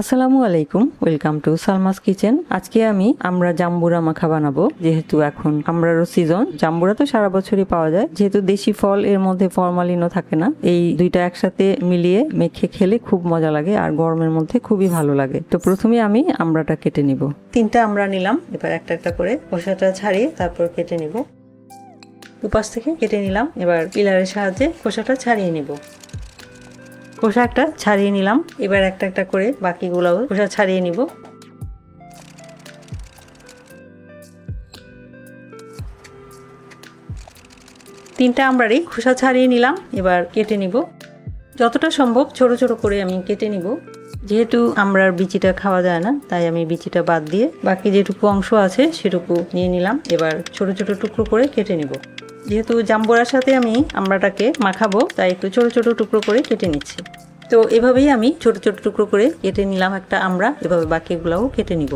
আসসালামু আলাইকুম, welcome to Salma's kitchen. আজকে আমি আমরা জাম্বুরা মাখা বানাবো, যেহেতু এখন আমরারও সিজন। জাম্বুরা তো সারা বছরই পাওয়া যায়। যেহেতু দেশি ফল, এর মধ্যে ফরমালিনও থাকে না। এই দুইটা একসাথে মিলিয়ে মেখে খেলে খুব মজা লাগে আর গরমের মধ্যে খুবই ভালো লাগে। তো প্রথমে আমি আমড়াটা কেটে নিব। তিনটা আমরা নিলাম, এবার একটা একটা করে খোসাটা ছাড়িয়ে তারপর কেটে নিব। দুপাশ থেকে কেটে নিলাম, এবার পিলারের সাহায্যে খোসাটা ছাড়িয়ে নিব। খোসা একটা ছাড়িয়ে নিলাম। এবার একটা একটা করে বাকিগুলো খোসা ছাড়িয়ে নিব। তিনটা আমরারই খোসা ছাড়িয়ে নিলাম, এবার কেটে নিব। যতটা সম্ভব ছোট ছোট করে আমি কেটে নিব। যেহেতু আমরার বিচিটা খাওয়া যায় না, তাই আমি বিচিটা বাদ দিয়ে বাকি যেটুকু অংশ আছে সেটুকু নিয়ে নিলাম। এবার ছোট ছোট টুকরো করে কেটে নিব। যেহেতু জাম্বুরার সাথে আমি আমরাটাকে মাখাবো, তাই একটু ছোট ছোট টুকরো করে কেটে নিচ্ছি। তো এভাবেই আমি ছোট ছোট টুকরো করে কেটে নিলাম একটা আমরা, এভাবে বাকিগুলোও কেটে নিব।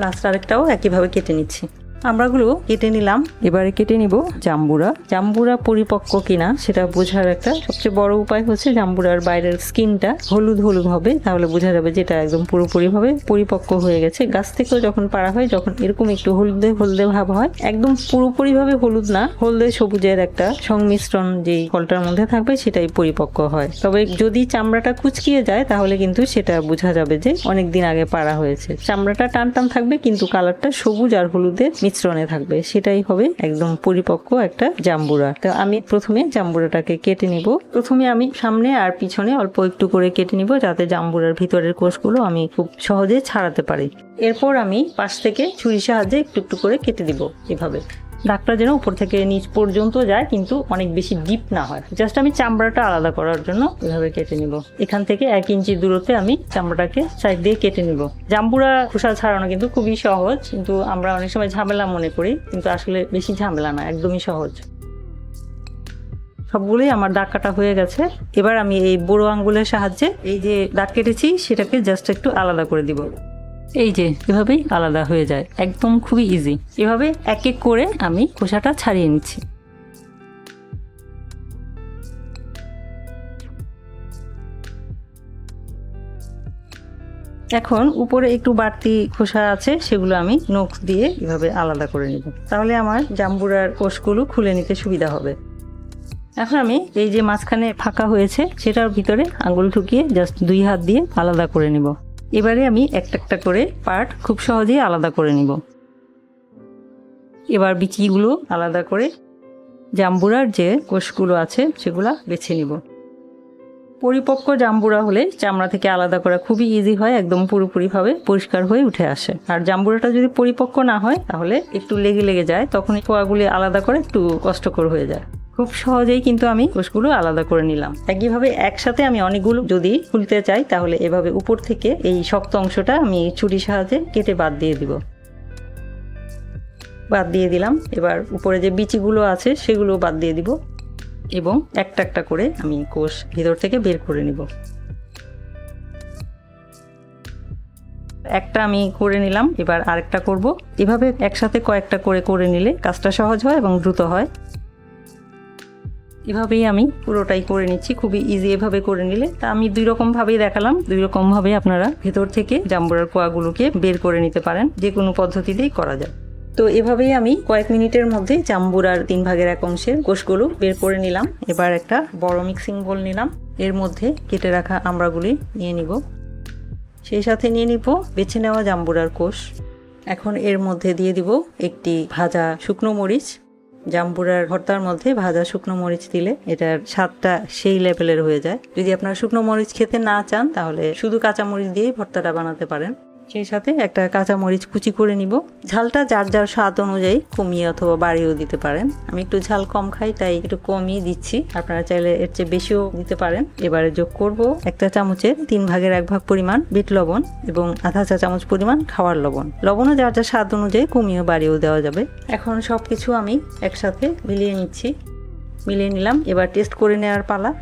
লাস্ট আরেকটাও একইভাবে কেটে নিচ্ছি। আমরাগুলো কেটে নিলাম। এবারে কেটে নিব জাম্বুরা। জাম্বুরা পরিপক্ক কিনা সেটা বোঝার একটা সবচেয়ে বড় উপায় হচ্ছে জাম্বুরার বাইরের স্কিনটা হলুদ হলুদ হবে, তাহলে বোঝা যাবে যেটা একদম পুরোপুরিভাবে পরিপক্ক হয়ে গেছে। গাছ থেকেও যখন পাড়া হয়, যখন এরকম একটু হলুদে হলদে ভাব হয়, একদম পুরোপুরিভাবে হলুদ না, হলদে সবুজের একটা সংমিশ্রণ যেই ফলটার মধ্যে থাকবে সেটাই পরিপক্ক হয়। তবে যদি চামড়াটা কুচকিয়ে যায়, তাহলে কিন্তু সেটা বোঝা যাবে যে অনেক দিন আগে পাড়া হয়েছে। চামড়াটা টান টান থাকবে, কিন্তু কালারটা সবুজ আর হলুদের মিশ্রণে থাকবে। সেটাই হবে একদম পরিপক্ক একটা জাম্বুরা। তো আমি প্রথমে জাম্বুরাটাকে কেটে নিব। প্রথমে আমি সামনে আর পিছনে অল্প একটু করে কেটে নিব যাতে জাম্বুরার ভিতরের কোষগুলো আমি খুব সহজে ছাড়াতে পারি। এরপর আমি পাশ থেকে ছুরির সাহায্যে একটু একটু করে কেটে দিব এভাবে। ডাকটা যেন উপর থেকে নিচ পর্যন্ত যায়, কিন্তু অনেক বেশি ডিপ না হয়। জাস্ট আমি চামড়াটা আলাদা করার জন্য এভাবে কেটে নিব। এখান থেকে এক ইঞ্চি দূরত্বে আমি চামড়াটাকে সাইড দিয়ে কেটে নিব। জাম্বুরা খোসা ছাড়ানো কিন্তু খুবই সহজ, কিন্তু আমরা অনেক সময় ঝামেলা মনে করি, কিন্তু আসলে বেশি ঝামেলা না, একদমই সহজ। সবগুলোই আমার দাগ কাটা হয়ে গেছে। এবার আমি এই বড় আঙ্গুলের সাহায্যে এই যে দাগ কেটেছি, সেটাকে জাস্ট একটু আলাদা করে দিব। এই যে, এভাবেই আলাদা হয়ে যায়। একদম খুবই ইজি এভাবে এক এক করে আমি খোসাটা ছাড়িয়ে নিচ্ছি। এখন উপরে একটু বাড়তি খোসা আছে, সেগুলো আমি নখ দিয়ে এভাবে আলাদা করে নেব। তাহলে আমার জাম্বুরার কোষগুলো খুলে নিতে সুবিধা হবে। এখন আমি এই যে মাঝখানে ফাঁকা হয়েছে, সেটার ভিতরে আঙুল ঢুকিয়ে জাস্ট দুই হাত দিয়ে আলাদা করে নিব। এবারে আমি একটা একটা করে পার্ট খুব সহজেই আলাদা করে নিব। এবার বিচিগুলো আলাদা করে জাম্বুরার যে কোষগুলো আছে সেগুলা বেছে নিব। পরিপক্ক জাম্বুরা হলে চামড়া থেকে আলাদা করা খুবই ইজি হয়, একদম পুরোপুরিভাবে পরিষ্কার হয়ে উঠে আসে। আর জাম্বুরাটা যদি পরিপক্ক না হয়, তাহলে একটু লেগে লেগে যায় তখন পোয়াগুলি আলাদা করে একটু কষ্টকর হয়ে যায়। খুব সহজেই কিন্তু আমি কোষগুলো আলাদা করে নিলাম। একইভাবে একসাথে আমি অনেকগুলো যদি খুলতে চাই, তাহলে এভাবে উপর থেকে এই শক্ত অংশটা আমি ছুরির সাহায্যে কেটে বাদ দিয়ে দিব। বাদ দিয়ে দিলাম। এবার উপরে যে বিচিগুলো আছে, সেগুলো বাদ দিয়ে দিব এবং একটা একটা করে আমি কোষ ভিতর থেকে বের করে নিব। একটা আমি করে নিলাম, এবার আরেকটা করব। এভাবে একসাথে কয়েকটা করে করে নিলে কাজটা সহজ হয় এবং দ্রুত হয়। এভাবেই আমি পুরোটাই করে নিচ্ছি, খুবই ইজি এভাবে করে নিলে। তা আমি দুই রকম ভাবেই দেখালাম, দুই রকম ভাবে আপনারা ভেতর থেকে জাম্বুরার কোয়াগুলোকে বের করে নিতে পারেন, যে কোনো পদ্ধতিতেই করা যায়। তো এভাবেই আমি কয়েক মিনিটের মধ্যে জাম্বুরার তিন ভাগের এক অংশের কোষগুলো বের করে নিলাম। এবার একটা বড় মিক্সিং বোল নিলাম। এর মধ্যে কেটে রাখা আমড়াগুলি নিয়ে নিব। সেই সাথে নিয়ে নিব বেছে নেওয়া জাম্বুরার কোষ। এখন এর মধ্যে দিয়ে দিব একটি ভাজা শুকনো মরিচ। জাম্বুরার ভর্তার মধ্যে ভাজা শুকনো মরিচ দিলে এটার স্বাদটা সেই লেভেলের হয়ে যায়। যদি আপনারা শুকনো মরিচ খেতে না চান, তাহলে শুধু কাঁচা মরিচ দিয়েই ভর্তাটা বানাতে পারেন। সেই সাথে একটা কাঁচা মরিচ কুচি করে নিব। ঝালটা যার যার স্বাদ অনুযায়ী কমিয়ে অথবা বাড়িয়েও দিতে পারেন। আমি একটু ঝাল কম খাই, তাই একটু কমই দিচ্ছি। আপনারা চাইলে এর চেয়ে বেশিও দিতে পারেন। এবারে যোগ করব একটা চামচের তিন ভাগের এক ভাগ পরিমাণ বিট লবণ এবং আধা চা চামচ পরিমাণ খাওয়ার লবণ। লবণও যার যার স্বাদ অনুযায়ী কমিয়েও বাড়িয়েও দেওয়া যাবে। এখন সব কিছু আমি একসাথে মিলিয়ে নিচ্ছি। মিলিয়ে নিলাম। এবার টেস্ট করে নেওয়ার পালা।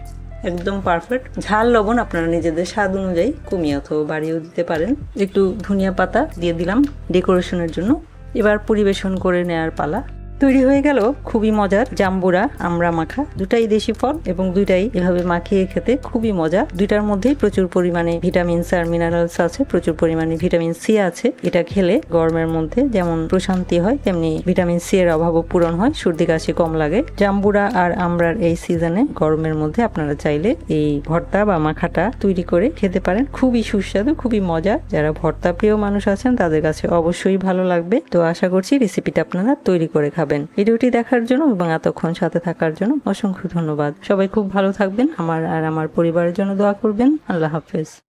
একদম পারফেক্ট ঝাল, লবণ আপনারা নিজেদের স্বাদ অনুযায়ী কমিয়ে অথবা বাড়িয়েও দিতে পারেন। একটু ধনিয়া পাতা দিয়ে দিলাম ডেকোরেশনের জন্য। এবার পরিবেশন করে নেয়ার পালা। তৈরি হয়ে গেল খুবই মজার জাম্বুরা, আমরা মাখা। দুটাই দেশি ফল এবং দুইটাই এভাবে মাখিয়ে খেতে খুবই মজা। দুইটার মধ্যেই প্রচুর পরিমাণে ভিটামিনস আর মিনারেলস আছে, প্রচুর পরিমাণে ভিটামিন সি আছে। এটা খেলে গরমের মধ্যে যেমন প্রশান্তি হয়, তেমনি ভিটামিন সি এর অভাবও পূরণ হয়, সর্দি কাশি কম লাগে। জাম্বুরা আর আমরার এই সিজনে গরমের মধ্যে আপনারা চাইলে এই ভর্তা বা মাখাটা তৈরি করে খেতে পারেন। খুবই সুস্বাদু, খুবই মজা। যারা ভর্তা প্রিয় মানুষ আছেন, তাদের কাছে অবশ্যই ভালো লাগবে। তো আশা করছি রেসিপিটা আপনারা তৈরি করে খাবেন। ভিডিওটি দেখার জন্য এবং এতক্ষণ সাথে থাকার জন্য অসংখ্য ধন্যবাদ। সবাই খুব ভালো থাকবেন, আমার আর আমার পরিবারের জন্য দোয়া করবেন। আল্লাহ হাফেজ।